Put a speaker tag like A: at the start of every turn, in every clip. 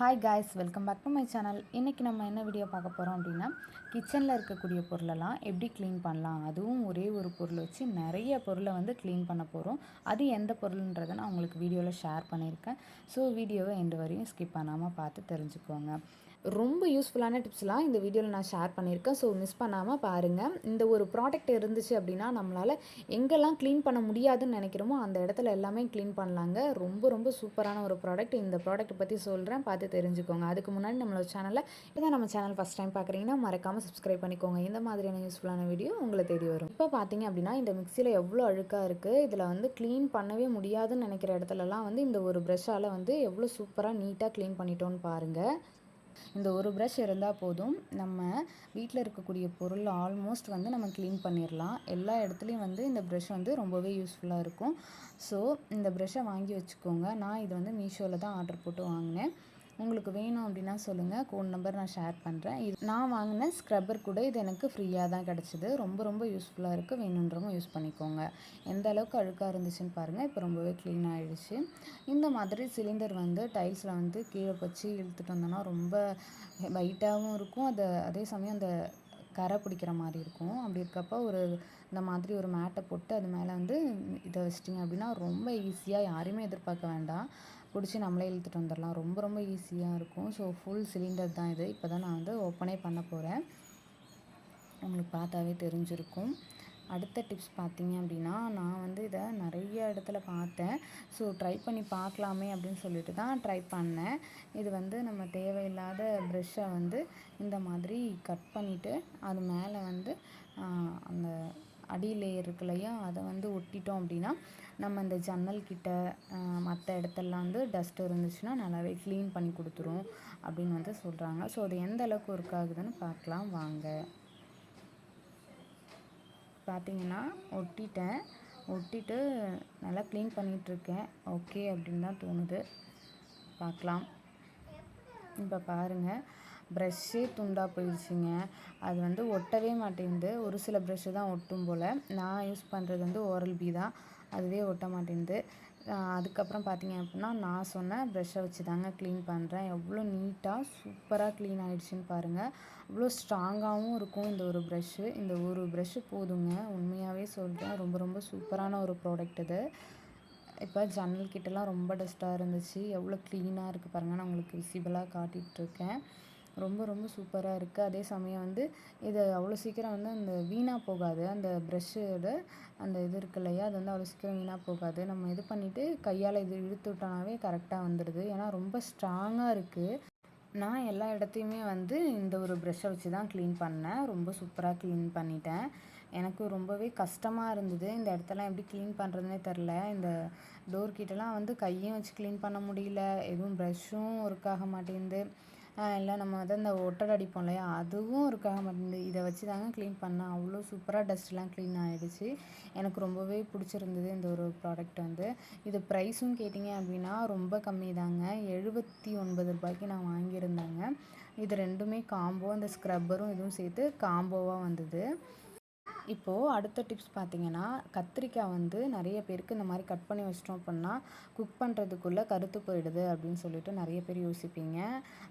A: Hi guys welcome back to my channel இன்றைக்கி நம்ம என்ன வீடியோ பார்க்க போகிறோம் அப்படின்னா கிச்சனில் இருக்கக்கூடிய பொருளெல்லாம் எப்படி க்ளீன் பண்ணலாம்? அதுவும் ஒரே ஒரு பொருள் வச்சு நிறைய பொருளை வந்து க்ளீன் பண்ண போகிறோம் அது எந்த பொருள்ன்றதை நான் உங்களுக்கு வீடியோவில் ஷேர் பண்ணியிருக்கேன். ஸோ வீடியோவை எண்டு வரையும் ஸ்கிப் பண்ணாமல் பார்த்து தெரிஞ்சுக்கோங்க. ரொம்ப யூஸ்ஃபுல்லான டிப்ஸ்லாம் இந்த வீடியோவில் நான் ஷேர் பண்ணியிருக்கேன். ஸோ மிஸ் பண்ணாமல் பாருங்கள் இந்த ஒரு ப்ராடக்ட் இருந்துச்சு அப்படின்னா நம்மளால் எங்கெல்லாம் க்ளீன் பண்ண முடியாதுன்னு நினைக்கிறோமோ அந்த இடத்துல எல்லாமே க்ளீன் பண்ணலாங்க. ரொம்ப ரொம்ப சூப்பரான ஒரு ப்ராடக்ட் இந்த ப்ராடக்ட் பற்றி சொல்கிறேன் பார்த்து தெரிஞ்சுக்கோங்க. அதுக்கு முன்னாடி நம்மளோட சேனலில் இதான் நம்ம சேனல் ஃபஸ்ட் டைம் பார்க்குறீங்கன்னா மறக்காமல் சப்ஸ்கிரைப் பண்ணிக்கோங்க. இந்த மாதிரியான யூஸ்ஃபுல்லான வீடியோ உங்களை தேடி வரும். இப்போ பார்த்தீங்க அப்படின்னா இந்த மிக்சியில் எவ்வளோ அழுக்காக இருக்குது இதில் வந்து க்ளீன் பண்ணவே முடியாதுன்னு நினைக்கிற இடத்துலலாம் வந்து இந்த ஒரு ப்ரெஷ்ஷால் வந்து எவ்வளோ சூப்பராக நீட்டாக க்ளீன் பண்ணிட்டோன்னு பாருங்கள் இந்த ஒரு ப்ரஷ் இருந்தால் போதும். நம்ம வீட்டில் இருக்கக்கூடிய பொருள் ஆல்மோஸ்ட் வந்து நம்ம க்ளீன் பண்ணிடலாம் எல்லா இடத்துலையும் வந்து இந்த ப்ரஷ் வந்து ரொம்பவே யூஸ்ஃபுல்லாக இருக்கும். ஸோ இந்த ப்ரஷ்ஷை வாங்கி வச்சுக்கோங்க. நான் இது வந்து மீஷோவில் தான் ஆர்டர் போட்டு வாங்கினேன். உங்களுக்கு வேணும் அப்படின்னா சொல்லுங்கள் கோட் நம்பர் நான் ஷேர் பண்ணுறேன் இது நான் வாங்கின ஸ்க்ரப்பர் கூட இது எனக்கு ஃப்ரீயாக தான் கிடச்சிது. ரொம்ப ரொம்ப யூஸ்ஃபுல்லாக இருக்குது வேணுன்றவங்க யூஸ் பண்ணிக்கோங்க. எந்த அளவுக்கு அழுக்காக இருந்துச்சுன்னு பாருங்கள் இப்போ ரொம்பவே க்ளீன் ஆகிடுச்சு இந்த மாதிரி சிலிண்டர் வந்து டைல்ஸில் வந்து கீழே வச்சு இழுத்துட்டு வந்தோன்னா ரொம்ப வைட்டாகவும் இருக்கும். அது அதே சமயம் அந்த கரை பிடிக்கிற மாதிரி இருக்கும். அப்படி இருக்கப்போ ஒரு இந்த மாதிரி ஒரு மேட்டை போட்டு அது மேலே வந்து இதை வச்சிட்டிங்க அப்படின்னா ரொம்ப ஈஸியாக யாரையுமே எதிர்பார்க்க வேண்டாம். பிடிச்சி நம்மளே இழுத்துட்டு வந்துடலாம். ரொம்ப ரொம்ப ஈஸியாக இருக்கும். ஸோ ஃபுல் சிலிண்டர் தான் இது. இப்போ தான் நான் வந்து ஓப்பனே பண்ண போகிறேன் உங்களுக்கு பார்த்தாவே தெரிஞ்சிருக்கும். அடுத்த டிப்ஸ் பார்த்தீங்க அப்படின்னா நான் வந்து இதை நிறைய இடத்துல பார்த்தேன். ஸோ ட்ரை பண்ணி பார்க்கலாமே அப்படின்னு சொல்லிட்டு தான் ட்ரை பண்ணேன். இது வந்து நம்ம தேவையில்லாத ப்ரெஷ்ஷை வந்து இந்த மாதிரி கட் பண்ணிவிட்டு அது மேலே வந்து அந்த அடி லேயர் இருக்கு இல்லையா அதை வந்து ஒட்டிட்டோம் அப்படின்னா நம்ம இந்த ஜன்னல் கிட்ட மற்ற இடத்துலலாம் வந்து டஸ்ட் இருந்துச்சுன்னா நல்லாவே க்ளீன் பண்ணி கொடுத்துரும் அப்படின்னு வந்து சொல்கிறாங்க ஸோ அது எந்த அளவுக்கு ஒர்க் ஆகுதுன்னு பார்க்கலாம். வாங்க. பார்த்தீங்கன்னா ஒட்டிட்டேன். ஒட்டிட்டு நல்லா க்ளீன் பண்ணிகிட்ருக்கேன் ஓகே அப்படின்னு தான் தோணுது. பார்க்கலாம். இப்போ பாருங்கள் ப்ரெஷ்ஷே துண்டாக போயிடுச்சுங்க. அது வந்து ஒட்டவே மாட்டேங்குது. ஒரு சில ப்ரெஷ்ஷு தான் ஒட்டும் போல். நான் யூஸ் பண்ணுறது வந்து ஓரல் பி தான். அதுவே ஒட்ட மாட்டேங்குது. அதுக்கப்புறம் பார்த்தீங்க அப்படின்னா நான் சொன்ன ப்ரெஷ்ஷை வச்சு தாங்க க்ளீன் பண்ணுறேன் எவ்வளோ நீட்டாக சூப்பராக க்ளீன் ஆகிடுச்சின்னு பாருங்கள் அவ்வளோ ஸ்ட்ராங்காகவும் இருக்கும் இந்த ஒரு ப்ரெஷ்ஷு இந்த ஒரு ப்ரெஷ்ஷு போதுங்க. உண்மையாகவே சொல்கிறேன் ரொம்ப ரொம்ப சூப்பரான ஒரு ப்ராடக்ட் இது. இப்போ ஜன்னல் கிட்டலாம் ரொம்ப டஸ்ட்டாக இருந்துச்சு. எவ்வளோ க்ளீனாக இருக்குது பாருங்கள் நான் உங்களுக்கு விசிபிளாக காட்டிகிட்ருக்கேன் ரொம்ப ரொம்ப சூப்பராக இருக்குது அதே சமயம் வந்து இது அவ்வளோ சீக்கிரம் வந்து அந்த வீணாக போகாது. அந்த ப்ரெஷ்ஷோட அந்த இது இருக்கு இல்லையா? அது வந்து அவ்வளோ சீக்கிரம் வீணாக போகாது. நம்ம இது பண்ணிவிட்டு கையால் இது இழுத்து விட்டோனாவே கரெக்டாக வந்துடுது ஏன்னா ரொம்ப ஸ்ட்ராங்காக இருக்குது நான் எல்லா இடத்தையுமே வந்து இந்த ஒரு ப்ரெஷ்ஷை வச்சு தான் க்ளீன் பண்ணேன். ரொம்ப சூப்பராக க்ளீன் பண்ணிட்டேன். எனக்கு ரொம்பவே கஷ்டமாக இருந்தது. இந்த இடத்தெல்லாம் எப்படி க்ளீன் பண்ணுறதுனே தெரில இந்த டோர் கிட்டலாம் வந்து கையும் வச்சு க்ளீன் பண்ண முடியல. எதுவும் ப்ரெஷ்ஷும் ஒர்க் ஆக மாட்டேங்குது. இல்லை நம்ம வந்து அந்த ஒட்டடை அடிப்போம் இல்லையா? அதுவும் இருக்காக மாட்டேங்குது இதை வச்சு தாங்க க்ளீன் பண்ணேன் அவ்வளோ சூப்பராக டஸ்ட்லாம் க்ளீன் ஆகிடுச்சு எனக்கு ரொம்பவே பிடிச்சிருந்தது இந்த ஒரு ப்ராடக்ட் வந்து. இது ப்ரைஸும் கேட்டிங்க அப்படின்னா ரொம்ப கம்மி தாங்க எழுபத்தி ஒன்பது ரூபாய்க்கு நான் வாங்கியிருந்தேங்க. இது ரெண்டுமே காம்போ அந்த ஸ்க்ரப்பரும் இதுவும் சேர்த்து காம்போவாக வந்தது. இப்போது அடுத்த டிப்ஸ் பார்த்தீங்கன்னா கத்திரிக்காய் வந்து நிறைய பேருக்கு இந்த மாதிரி கட் பண்ணி வச்சிட்டோம் அப்படின்னா குக் பண்ணுறதுக்குள்ளே கருத்து போயிடுது அப்படின்னு சொல்லிட்டு நிறைய பேர் யோசிப்பீங்க.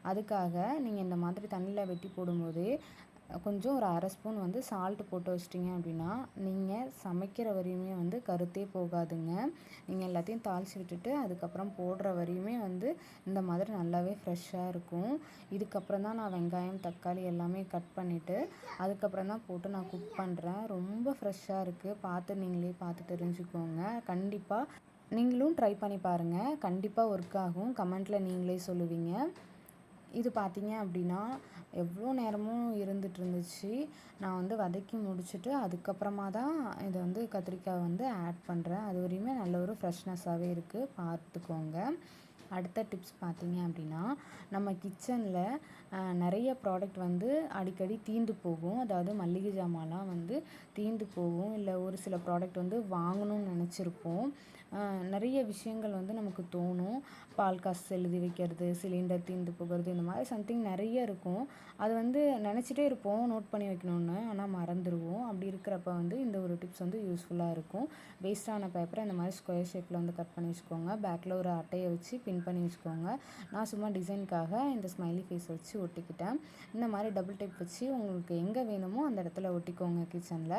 A: அதுக்காக நீங்கள் இந்த மாதிரி தண்ணியில் வெட்டி போடும்போதே கொஞ்சம் ஒரு அரை ஸ்பூன் வந்து சால்ட்டு போட்டு வச்சிட்டிங்க அப்படின்னா நீங்கள் சமைக்கிற வரையுமே வந்து கருத்தே போகாதுங்க. நீங்கள் எல்லாத்தையும் தாளித்து விட்டுட்டு அதுக்கப்புறம் போடுற வரையுமே வந்து இந்த மாதிரி நல்லாவே ஃப்ரெஷ்ஷாக இருக்கும். இதுக்கப்புறம் தான் நான் வெங்காயம் தக்காளி எல்லாமே கட் பண்ணிவிட்டு அதுக்கப்புறம் தான் போட்டு நான் குக் பண்ணுறேன் ரொம்ப ஃப்ரெஷ்ஷாக இருக்குது பார்த்து நீங்களே பார்த்து தெரிஞ்சுக்கோங்க. கண்டிப்பாக நீங்களும் ட்ரை பண்ணி பாருங்கள் கண்டிப்பாக ஒர்க் ஆகும். கமெண்ட்டில் நீங்களே சொல்லுவீங்க. இது பார்த்தீங்க அப்படின்னா எவ்வளோ நேரமும் இருந்துட்டு இருந்துச்சு நான் வந்து வதக்கி முடிச்சுட்டு அதுக்கப்புறமா தான் இதை வந்து கத்திரிக்காய் வந்து ஆட் பண்ணுறேன். அது வரையுமே நல்ல ஒரு ஃப்ரெஷ்னஸ்ஸாகவே இருக்குது. பார்த்துக்கோங்க. அடுத்த டிப்ஸ் பார்த்தீங்க அப்படின்னா நம்ம கிச்சனில் நிறைய ப்ராடக்ட் வந்து அடிக்கடி தீந்து போகும். அதாவது மல்லிகை ஜாமான்லாம் வந்து தீந்து போகும். இல்லை ஒரு சில ப்ராடக்ட் வந்து வாங்கணும்னு நினச்சிருப்போம். நிறைய விஷயங்கள் வந்து நமக்கு தோணும். பால் காசு எழுதி வைக்கிறது சிலிண்டர் தீர்ந்து போகிறது இந்த மாதிரி சம்திங் நிறைய இருக்கும். அது வந்து நினச்சிட்டே இருப்போம் நோட் பண்ணி வைக்கணும்னு ஆனால் மறந்துடுவோம் அப்படி இருக்கிறப்ப வந்து இந்த ஒரு டிப்ஸ் வந்து யூஸ்ஃபுல்லாக இருக்கும். வேஸ்ட்டான பேப்பரை இந்த மாதிரி ஸ்கொயர் ஷேப்பில் வந்து கட் பண்ணி வச்சுக்கோங்க. பேக்கில் ஒரு அட்டையை வச்சு பின் பண்ணி வச்சுக்கோங்க. நான் சும்மா டிசைனுக்காக இந்த ஸ்மைலி ஃபேஸ் வச்சு ஒட்டிக்கிட்டேன். இந்த மாதிரி டபுள் டைப் வச்சு உங்களுக்கு எங்கே வேணுமோ அந்த இடத்துல ஒட்டிக்கோங்க கிச்சனில்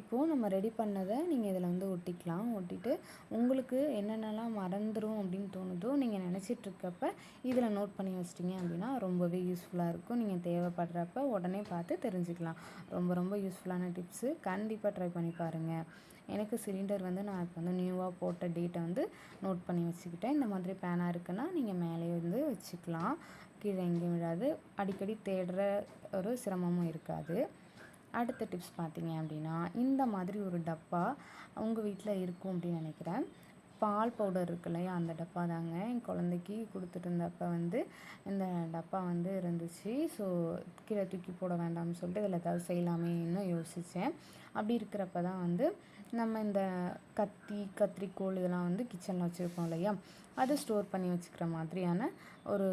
A: இப்போது நம்ம ரெடி பண்ணதை நீங்கள் இதில் வந்து ஒட்டிக்கலாம். ஒட்டிட்டு உங்களுக்கு என்னென்னலாம் மறந்துடும் அப்படின்னு தோணுதோ நீங்கள் நினச்சிட்ருக்கப்ப இதில் நோட் பண்ணி வச்சிட்டிங்க அப்படின்னா ரொம்பவே யூஸ்ஃபுல்லாக இருக்கும். நீங்கள் தேவைப்படுறப்ப உடனே பார்த்து தெரிஞ்சுக்கலாம். ரொம்ப ரொம்ப யூஸ்ஃபுல்லான டிப்ஸு கண்டிப்பாக ட்ரை பண்ணி பாருங்கள் எனக்கு சிலிண்டர் வந்து நான் இப்போ வந்து நியூவாக போட்ட டேட்டை வந்து நோட் பண்ணி வச்சுக்கிட்டேன். இந்த மாதிரி பேனாக இருக்குன்னா நீங்கள் மேலேயே வந்து வச்சுக்கலாம். கீழே எங்கேயும் விழாது. அடிக்கடி தேடுற ஒரு சிரமமும் இருக்காது. அடுத்த டிப்ஸ் பார்த்தீங்க அப்படின்னா இந்த மாதிரி ஒரு டப்பா உங்கள் வீட்டில் இருக்கும் அப்படின்னு நினைக்கிறேன். பால் பவுடர் இருக்கு இல்லையா அந்த டப்பா தாங்க. என் குழந்தைக்கு கொடுத்துட்டு இருந்தப்ப வந்து இந்த டப்பா வந்து இருந்துச்சு. ஸோ கீழே தூக்கி போட வேண்டாம்னு சொல்லிட்டு இதில் ஏதாவது செய்யலாமேன்னு யோசித்தேன் அப்படி இருக்கிறப்ப தான் வந்து நம்ம இந்த கத்தி கத்திரிக்கோல் இதெல்லாம் வந்து கிச்சனில் வச்சுருக்கோம் இல்லையா? அதை ஸ்டோர் பண்ணி வச்சுக்கிற மாதிரியான ஒரு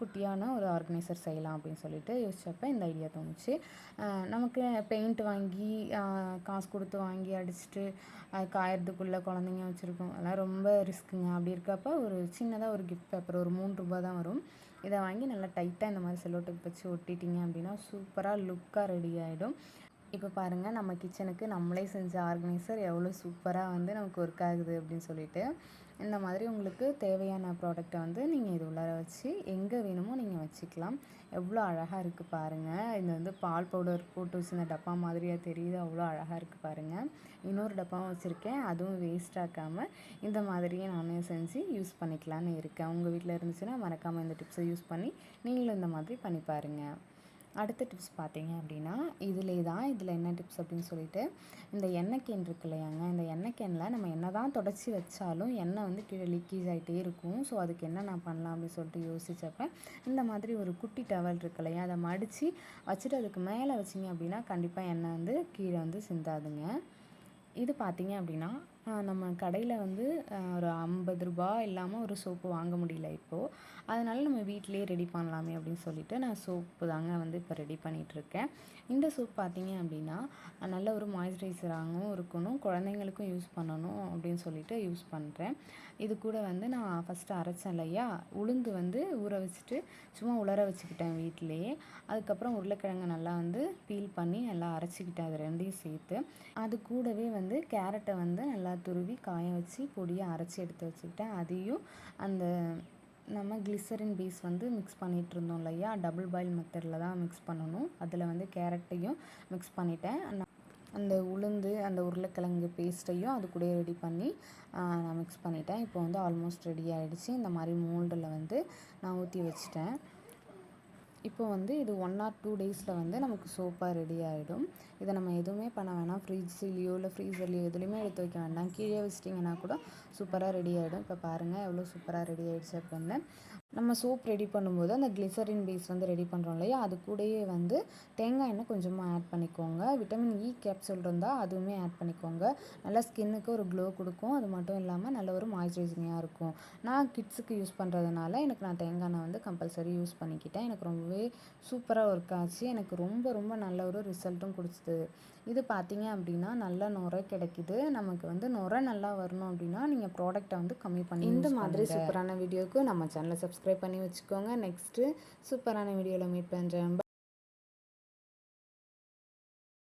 A: குட்டியான ஒரு ஆர்கனைசர் செய்யலாம் அப்படின்னு சொல்லிட்டு யோசிச்சப்ப இந்த ஐடியா தோணுச்சு. நமக்கு பெயிண்ட் வாங்கி காசு கொடுத்து வாங்கி அடிச்சுட்டு அது காயறதுக்குள்ளே குழந்தைங்க வச்சுருக்கோம். அதெல்லாம் ரொம்ப ரிஸ்க்குங்க அப்படி இருக்கப்ப ஒரு சின்னதாக ஒரு கிஃப்ட் பேப்பர் ஒரு மூணு ரூபா தான் வரும். இதை வாங்கி நல்லா டைட்டாக இந்த மாதிரி செல்லோ டேப் வச்சு ஒட்டிட்டீங்க அப்படின்னா சூப்பராக லுக்காக ரெடி ஆகிடும் இப்போ பாருங்கள் நம்ம கிச்சனுக்கு நம்மளே செஞ்ச ஆர்கனைசர் எவ்வளோ சூப்பராக வந்து நமக்கு ஒர்க் ஆகுது அப்படின்னு சொல்லிட்டு. இந்த மாதிரி உங்களுக்கு தேவையான ப்ராடக்ட்டை வந்து நீங்கள் இது உள்ளார வச்சு எங்கே வேணுமோ நீங்கள் வச்சுக்கலாம். எவ்வளோ அழகாக இருக்குது பாருங்கள் இது வந்து பால் பவுடர் போட்டு இந்த டப்பா மாதிரியாக தெரியுது. அவ்வளோ அழகாக இருக்குது பாருங்கள் இன்னொரு டப்பாவும் வச்சுருக்கேன். அதுவும் வேஸ்ட் ஆக்காமல் இந்த மாதிரியே நானே செஞ்சு யூஸ் பண்ணிக்கலான்னு இருக்கேன். உங்கள் வீட்டில் இருந்துச்சுன்னா மறக்காமல் இந்த டிப்ஸை யூஸ் பண்ணி நீங்களும் இந்த மாதிரி பண்ணி பாருங்கள் அடுத்த டிப்ஸ் பார்த்தீங்க அப்படின்னா இதிலே தான் இதில் என்ன டிப்ஸ் அப்படின்னு சொல்லிட்டு இந்த எண்ணெய் கேன் இருக்கு இல்லையாங்க? இந்த எண்ணெய் கேனில் நம்ம என்ன தான் தொடச்சி வச்சாலும் எண்ணெய் வந்து கீழே லீக்கேஜ் ஆகிட்டே இருக்கும். ஸோ அதுக்கு என்ன நான் பண்ணலாம் அப்படின்னு சொல்லிட்டு யோசித்தப்ப இந்த மாதிரி ஒரு குட்டி டவல் இருக்கு இல்லையா? அதை மடித்து வச்சுட்டு அதுக்கு மேலே வச்சிங்க அப்படின்னா கண்டிப்பாக எண்ணெய் வந்து கீழே வந்து சிந்தாதுங்க. இது பார்த்தீங்க அப்படின்னா நம்ம கடையில் வந்து ஒரு ஐம்பது ரூபா இல்லாமல் ஒரு சோப்பு வாங்க முடியல இப்போது அதனால் நம்ம வீட்டிலேயே ரெடி பண்ணலாமே அப்படின்னு சொல்லிட்டு நான் சோப்பு தாங்க வந்து இப்போ ரெடி பண்ணிகிட்ருக்கேன் இந்த சோப் பார்த்தீங்க அப்படின்னா நல்ல ஒரு மாய்ஸ்சரைசராகவும் இருக்கணும் குழந்தைங்களுக்கும் யூஸ் பண்ணணும் அப்படின்னு சொல்லிட்டு யூஸ் பண்ணுறேன் இது கூட வந்து நான் ஃபஸ்ட்டு அரைச்சேன் இல்லையா உளுந்து வந்து ஊற வச்சுட்டு சும்மா உலர வச்சுக்கிட்டேன் வீட்டிலேயே அதுக்கப்புறம் உருளைக்கிழங்கு நல்லா வந்து பீல் பண்ணி நல்லா அரைச்சிக்கிட்டேன் அது ரெண்டையும் சேர்த்து. அது கூடவே வந்து கேரட்டை வந்து நல்லா துருவி காய வச்சு பொடியை அரைச்சி எடுத்து வச்சுக்கிட்டேன். அதையும் அந்த நம்ம கிளிசரின் பீஸ் வந்து மிக்ஸ் பண்ணிகிட்டு இருந்தோம் இல்லையா? டபுள் பாயில் மெத்தடில் தான் மிக்ஸ் பண்ணணும். அதில் வந்து கேரட்டையும் மிக்ஸ் பண்ணிட்டேன். அந்த- உளுந்து அந்த உருளைக்கிழங்கு பேஸ்ட்டையும் அது கூட ரெடி பண்ணி நான் மிக்ஸ் பண்ணிட்டேன். இப்போ வந்து ஆல்மோஸ்ட் ரெடி ஆகிடுச்சு இந்த மாதிரி மோல்டில் வந்து நான் ஊற்றி வச்சிட்டேன். அப்போ வந்து இது ஒன் ஆர் டூ டேஸில் வந்து நமக்கு சோப்பாக ரெடி ஆகிடும் இதை நம்ம எதுவுமே பண்ண வேணாம். ஃப்ரிட்ஜ்லேயோ இல்லை ஃப்ரீசர்லேயோ எதுலேயுமே எடுத்து வைக்க வேண்டாம். கீழே வச்சிட்டிங்கன்னா கூட சூப்பராக ரெடி ஆகிடும் இப்போ பாருங்கள் எவ்வளோ சூப்பராக ரெடி ஆகிடுச்சு அப்படின்னு. நம்ம சோப் ரெடி பண்ணும்போது அந்த கிளிசரின் பேஸ் வந்து ரெடி பண்ணுறோம் இல்லையா? அது கூடயே வந்து தேங்காய் எண்ணெய் கொஞ்சமாக ஆட் பண்ணிக்கோங்க. விட்டமின் இ கேப்சூல் இருந்தால் அதுவுமே ஆட் பண்ணிக்கோங்க. நல்லா ஸ்கின்னுக்கு ஒரு க்ளோ கொடுக்கும். அது மட்டும் இல்லாமல் நல்ல ஒரு மாய்ஸ்சரைசிங்காக இருக்கும். நான் கிட்ஸுக்கு யூஸ் பண்ணுறதுனால எனக்கு நான் தேங்காய் எண்ணெய் வந்து கம்பல்சரி யூஸ் பண்ணிக்கிட்டேன். எனக்கு ரொம்பவே சூப்பராக ஒர்க் ஆச்சு. எனக்கு ரொம்ப ரொம்ப நல்ல ஒரு ரிசல்ட்டும் கொடுத்தது. இது பார்த்தீங்க அப்படின்னா நல்ல நுரை கிடைக்குது. நமக்கு வந்து நுரை நல்லா வரணும் அப்படின்னா நீங்கள் ப்ராடக்ட்டை வந்து கம்மி பண்ணி இந்த மாதிரி சூப்பரான வீடியோக்கு நம்ம சேனலை சப்ஸ்கிரைப் பண்ணி வச்சுக்கோங்க. நெக்ஸ்ட்டு சூப்பரான வீடியோவில் மீட் பண்ணுறேன்